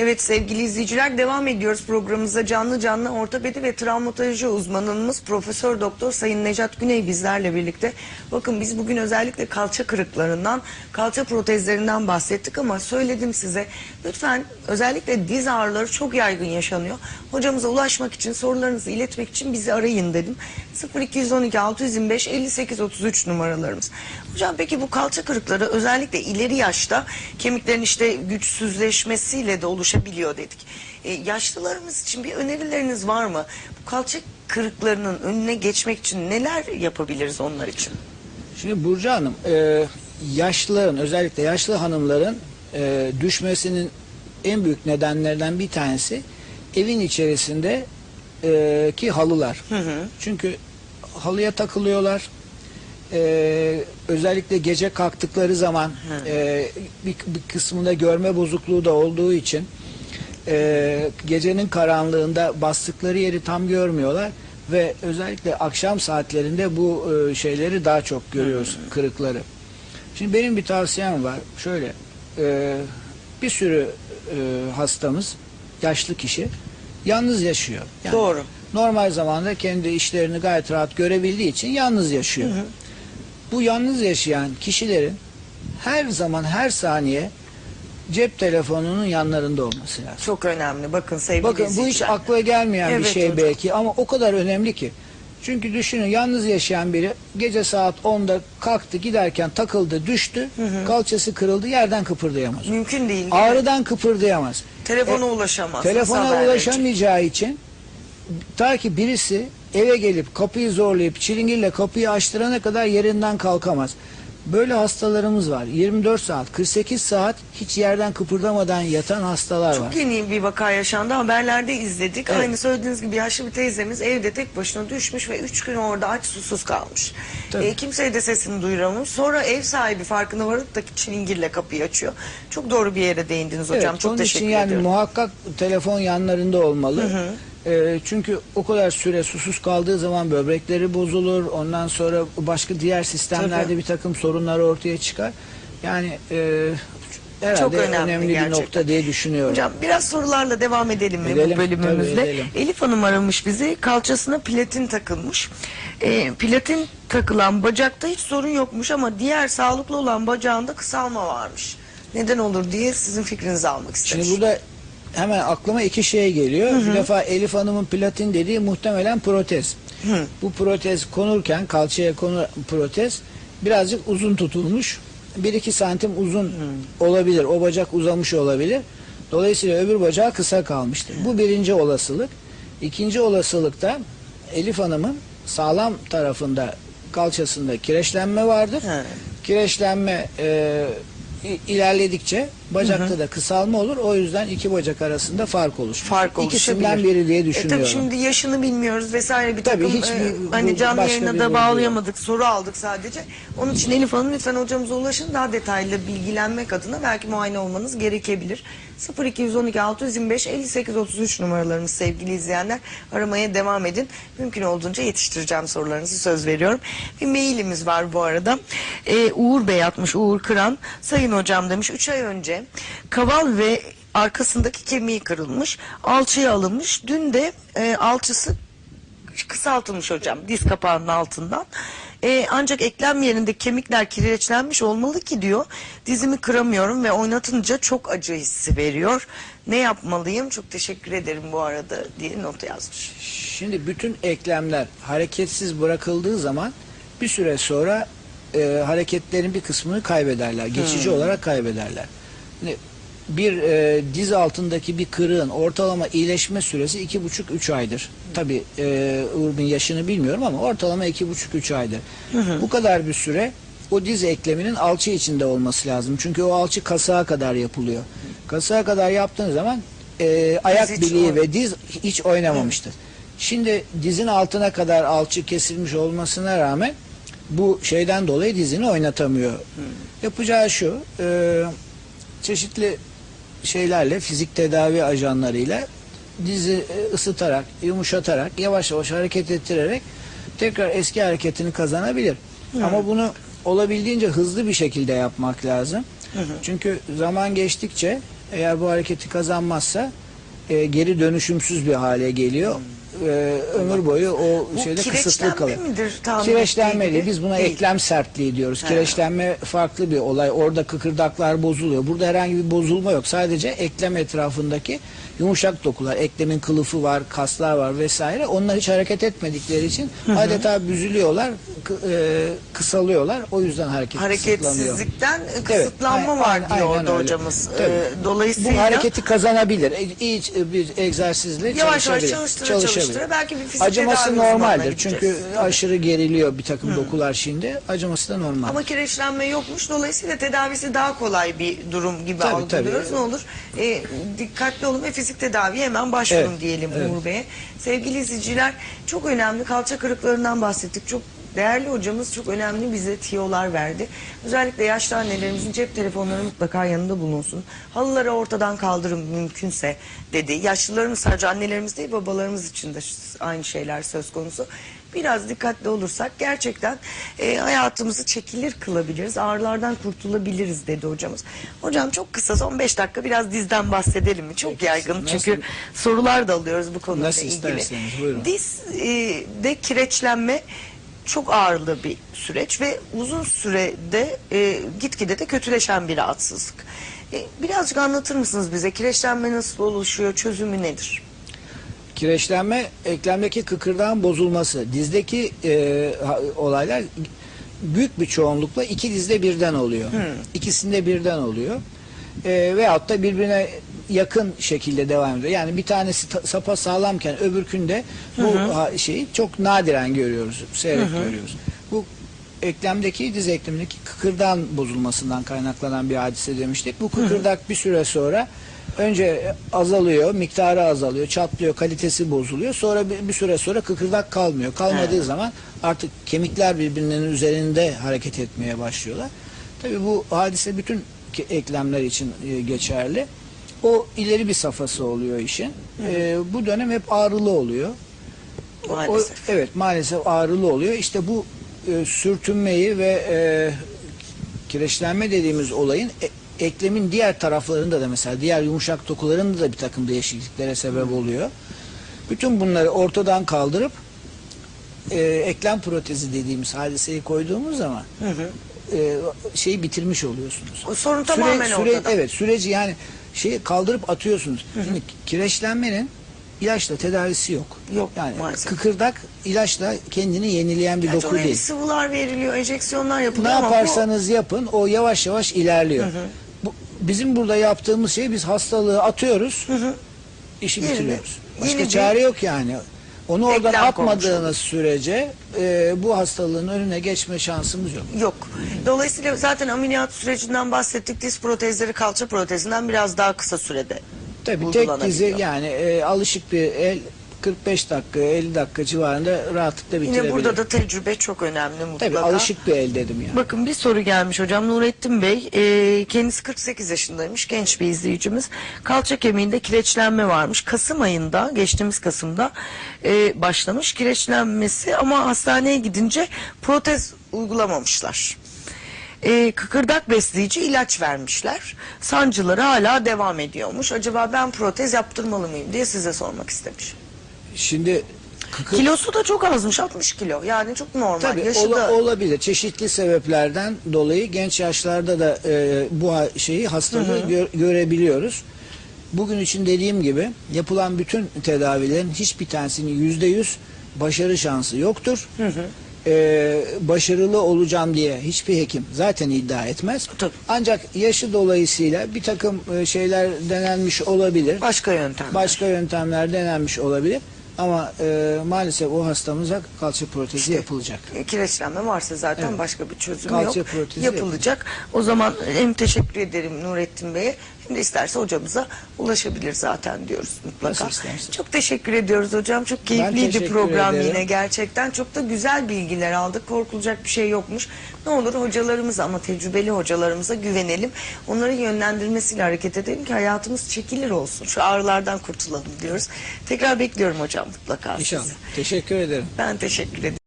Evet sevgili izleyiciler devam ediyoruz programımıza canlı canlı ortopedi ve travmatoloji uzmanımız Profesör Doktor Sayın Necat Güney bizlerle birlikte. Bakın biz bugün özellikle kalça kırıklarından, kalça protezlerinden bahsettik ama söyledim size lütfen özellikle diz ağrıları çok yaygın yaşanıyor. Hocamıza ulaşmak için sorularınızı iletmek için bizi arayın dedim. 0212 625 58 33 numaralarımız. Hocam peki bu kalça kırıkları özellikle ileri yaşta kemiklerin işte güçsüzleşmesiyle de oluşabiliyor dedik. E, yaşlılarımız için bir önerileriniz var mı? Bu kalça kırıklarının önüne geçmek için neler yapabiliriz onlar için? Şimdi Burcu Hanım, e, yaşlıların özellikle yaşlı hanımların e, düşmesinin en büyük nedenlerden bir tanesi evin içerisinde e, ki halılar. Çünkü halıya takılıyorlar. E, özellikle gece kalktıkları zaman e, bir, bir kısmında görme bozukluğu da olduğu için e, gecenin karanlığında bastıkları yeri tam görmüyorlar ve özellikle akşam saatlerinde bu e, şeyleri daha çok görüyoruz kırıkları. Şimdi benim bir tavsiyem var. Şöyle e, bir sürü e, hastamız yaşlı kişi yalnız yaşıyor. Yani Doğru. Normal zamanda kendi işlerini gayet rahat görebildiği için yalnız yaşıyor. Bu yalnız yaşayan kişilerin her zaman her saniye cep telefonunun yanlarında olması lazım. Çok önemli. Bakın sevgili Bakın bu hiç izleyiciler. akla gelmeyen Evet bir şey hocam. belki ama o kadar önemli ki. Çünkü düşünün yalnız yaşayan biri gece saat 10'da kalktı giderken takıldı düştü kalçası kırıldı yerden kıpırdayamaz. Mümkün değil. değil mi? Ağrıdan kıpırdayamaz. Telefona E, ulaşamaz. Nasıl Telefona haber verecek? ulaşamayacağı için ta ki birisi eve gelip kapıyı zorlayıp çilingirle kapıyı açtırana kadar yerinden kalkamaz. Böyle hastalarımız var. 24 saat, 48 saat hiç yerden kıpırdamadan yatan hastalar var. Çok yeni bir vaka yaşandı. Haberlerde izledik. Evet. Aynı söylediğiniz gibi yaşlı bir teyzemiz evde tek başına düşmüş ve üç gün orada aç susuz kalmış. Tabii. E, kimseye de sesini duyuramamış. Sonra ev sahibi farkına varıp da çilingirle kapıyı açıyor. Çok doğru bir yere değindiniz hocam. Evet, Çok onun teşekkür için yani ediyorum. muhakkak telefon yanlarında olmalı. Ee, çünkü o kadar süre susuz kaldığı zaman böbrekleri bozulur. Ondan sonra başka diğer sistemlerde Tabii. bir takım sorunlar ortaya çıkar. Yani e, herhalde Çok önemli önemli, bir nokta diye düşünüyorum. Hocam biraz sorularla devam edelim mi Edelim, bu bölümümüzde? tabii edelim. Elif Hanım aramış bizi. Kalçasına platin takılmış. Ee, platin takılan bacakta hiç sorun yokmuş ama diğer sağlıklı olan bacağında kısalma varmış. Neden olur diye sizin fikrinizi almak istemiş. Şimdi burada hemen aklıma iki şey geliyor. Bir defa Elif Hanım'ın platin dediği muhtemelen protez. Bu protez konurken kalçaya konu protez birazcık uzun tutulmuş. 1-2 santim uzun olabilir. O bacak uzamış olabilir. Dolayısıyla öbür bacağı kısa kalmıştır. Bu birinci olasılık. İkinci olasılıkta Elif Hanım'ın sağlam tarafında kalçasında kireçlenme vardır. He. Kireçlenme e, ilerledikçe bacakta da kısalma olur. O yüzden iki bacak arasında fark oluşur. fark. İkisinden biri diye E, düşünüyorum. tabii şimdi yaşını bilmiyoruz vesaire bir Tabii, takım hiçbir- e, hani canlı yayına da bağlayamadık soru aldık sadece. Onun için Elif Hanım lütfen hocamıza ulaşın daha detaylı bilgilenmek adına belki muayene olmanız gerekebilir. 0212 625 58 33 numaralarımız sevgili izleyenler aramaya devam edin. Mümkün olduğunca yetiştireceğim sorularınızı söz veriyorum. Bir mailimiz var bu arada. Ee, Uğur Bey atmış Uğur Kıran. Sayın hocam demiş 3 ay önce kaval ve arkasındaki kemiği kırılmış. Alçıya alınmış. Dün de e, alçısı kısaltılmış hocam diz kapağının altından. E, ancak eklem yerinde kemikler kireçlenmiş olmalı ki diyor. Dizimi kıramıyorum ve oynatınca çok acı hissi veriyor. Ne yapmalıyım? Çok teşekkür ederim bu arada diye not yazmış. Şimdi bütün eklemler hareketsiz bırakıldığı zaman bir süre sonra e, hareketlerin bir kısmını kaybederler. Geçici olarak kaybederler. Şimdi bir e, diz altındaki bir kırığın ortalama iyileşme süresi iki buçuk üç aydır. Tabi e, Uğur Bey'in yaşını bilmiyorum ama ortalama iki buçuk üç aydır. Bu kadar bir süre o diz ekleminin alçı içinde olması lazım. Çünkü o alçı kasığa kadar yapılıyor. Kasığa kadar yaptığın zaman e, ayak hiç bileği ve diz hiç oynamamıştır. Şimdi dizin altına kadar alçı kesilmiş olmasına rağmen bu şeyden dolayı dizini oynatamıyor. Yapacağı şu, e, çeşitli şeylerle, fizik tedavi ajanlarıyla dizi e, ısıtarak, yumuşatarak, yavaş yavaş hareket ettirerek tekrar eski hareketini kazanabilir. Ama bunu olabildiğince hızlı bir şekilde yapmak lazım. Çünkü zaman geçtikçe Eğer bu hareketi kazanmazsa e, geri dönüşümsüz bir hale geliyor. E, ömür boyu o Bu şeyde kısıtlı kireçlenme kalır. midir tahmin Kireçlenme ettiği değil. gibi? Biz buna Değil. eklem sertliği diyoruz. Kireçlenme farklı bir olay. Orada kıkırdaklar bozuluyor. Burada herhangi bir bozulma yok. Sadece eklem etrafındaki yumuşak dokular, eklemin kılıfı var, kaslar var vesaire. Onlar hiç hareket etmedikleri için adeta büzülüyorlar, kı- e, kısalıyorlar. O yüzden hareket kısıtlanıyor. Hareketsizlikten kısıtlanma aynen- var aynen diyor orada öyle. hocamız. Tabii. Ee, dolayısıyla bu hareketi kazanabilir. E, İyi bir egzersizle Yavaş yavaş çalışabilir. çalıştıra. Çalıştıra belki bir fizik Acıması normaldir. Çünkü aşırı geriliyor bir takım dokular şimdi. Acıması da normal. Ama kireçlenme yokmuş. Dolayısıyla tedavisi daha kolay bir durum gibi Tabii, algılıyoruz. tabii. Ne olur e, dikkatli olun ve fizik tedaviye hemen başvurun Evet, diyelim evet. Uğur Bey'e. Sevgili izleyiciler çok önemli kalça kırıklarından bahsettik. Çok değerli hocamız çok önemli bize tiyolar verdi. Özellikle yaşlı annelerimizin cep telefonları mutlaka yanında bulunsun. Halıları ortadan kaldırın mümkünse dedi. Yaşlılarımız sadece annelerimiz değil babalarımız için de aynı şeyler söz konusu. Biraz dikkatli olursak gerçekten e, hayatımızı çekilir kılabiliriz. Ağrılardan kurtulabiliriz dedi hocamız. Hocam çok kısa son 5 dakika biraz dizden bahsedelim mi? Çok yaygın Nasıl- çünkü sorular da alıyoruz bu konuyla Nasıl ilgili. isterseniz, buyurun. Diz e, de kireçlenme çok ağırlı bir süreç ve uzun sürede e, gitgide de kötüleşen bir rahatsızlık. E, birazcık anlatır mısınız bize kireçlenme nasıl oluşuyor, çözümü nedir? Kireçlenme eklemdeki kıkırdağın bozulması. Dizdeki e, olaylar büyük bir çoğunlukla iki dizde birden oluyor. İkisinde birden oluyor. E, veyahut da birbirine yakın şekilde devam ediyor. Yani bir tanesi ta- sapa sağlamken öbürkünde bu ha- şeyi çok nadiren görüyoruz. Seyrek görüyoruz. Bu eklemdeki diz eklemindeki kıkırdağın bozulmasından kaynaklanan bir hadise demiştik. Bu kıkırdak bir süre sonra önce azalıyor, miktarı azalıyor, çatlıyor, kalitesi bozuluyor. Sonra bir, bir süre sonra kıkırdak kalmıyor. Kalmadığı zaman artık kemikler birbirinin üzerinde hareket etmeye başlıyorlar. Tabii bu hadise bütün eklemler için e, geçerli. O ileri bir safhası oluyor işin. E, bu dönem hep ağrılı oluyor. O- Maalesef. evet maalesef ağrılı oluyor. İşte bu e, sürtünmeyi ve e, kireçlenme dediğimiz olayın e- eklemin diğer taraflarında da mesela diğer yumuşak dokularında da bir takım değişikliklere sebep oluyor. Bütün bunları ortadan kaldırıp e, eklem protezi dediğimiz hadiseyi koyduğumuz zaman e, şeyi bitirmiş oluyorsunuz. O sorun tamamen ortada. Evet süreci yani şeyi kaldırıp atıyorsunuz. Şimdi kireçlenmenin ilaçla tedavisi yok. Yok, Yani maalesef. kıkırdak ilaçla kendini yenileyen bir Yani doku değil. sıvılar veriliyor, enjeksiyonlar Ne yapılıyor ama bu yaparsanız yapın o yavaş yavaş ilerliyor. Bu, bizim burada yaptığımız şey biz hastalığı atıyoruz. işi Yerine bitiriyoruz. Başka yeni bir çare yok yani. Onu oradan koymuş atmadığınız sürece e, bu hastalığın önüne geçme şansımız yok. Yok. Dolayısıyla zaten ameliyat sürecinden bahsettik. Diz protezleri kalça protezinden biraz daha kısa sürede Tabii tek dizi yani e, alışık bir el 45 dakika 50 dakika civarında rahatlıkla bitirebilir. Yine burada da tecrübe çok önemli mutlaka. Tabii alışık bir el dedim yani. Bakın bir soru gelmiş hocam Nurettin Bey. e, kendisi 48 yaşındaymış genç bir izleyicimiz. Kalça kemiğinde kireçlenme varmış. Kasım ayında geçtiğimiz Kasım'da e, başlamış kireçlenmesi ama hastaneye gidince protez uygulamamışlar. E, kıkırdak besleyici ilaç vermişler. Sancıları hala devam ediyormuş. Acaba ben protez yaptırmalı mıyım diye size sormak istemiş. Şimdi kıkır, Kilosu da çok azmış 60 kilo. Yani çok normal. Tabii Yaşı ola- da olabilir. Çeşitli sebeplerden dolayı genç yaşlarda da e, bu şeyi hastalığı gö- görebiliyoruz. Bugün için dediğim gibi yapılan bütün tedavilerin hiçbir tanesinin yüzde yüz başarı şansı yoktur. E, başarılı olacağım diye hiçbir hekim zaten iddia etmez. Tabii. Ancak yaşı dolayısıyla bir takım e, şeyler denenmiş olabilir. başka yöntem. Başka yöntemler denenmiş olabilir. Ama e, maalesef o hastamıza kalça protezi yapılacak. E, kireçlenme varsa zaten Evet. başka bir çözüm Kalça yok. protezi Yapılacak. O zaman hem teşekkür ederim Nurettin Bey'e de isterse hocamıza ulaşabilir zaten diyoruz mutlaka. Nasıl. Çok teşekkür ediyoruz hocam. Çok keyifliydi teşekkür program ederim. yine gerçekten. Çok da güzel bilgiler aldık. Korkulacak bir şey yokmuş. Ne olur hocalarımıza ama tecrübeli hocalarımıza güvenelim. Onların yönlendirmesiyle hareket edelim ki hayatımız çekilir olsun. Şu ağrılardan kurtulalım diyoruz. Tekrar bekliyorum hocam mutlaka İnşallah. sizi. Teşekkür ederim. Ben teşekkür ederim.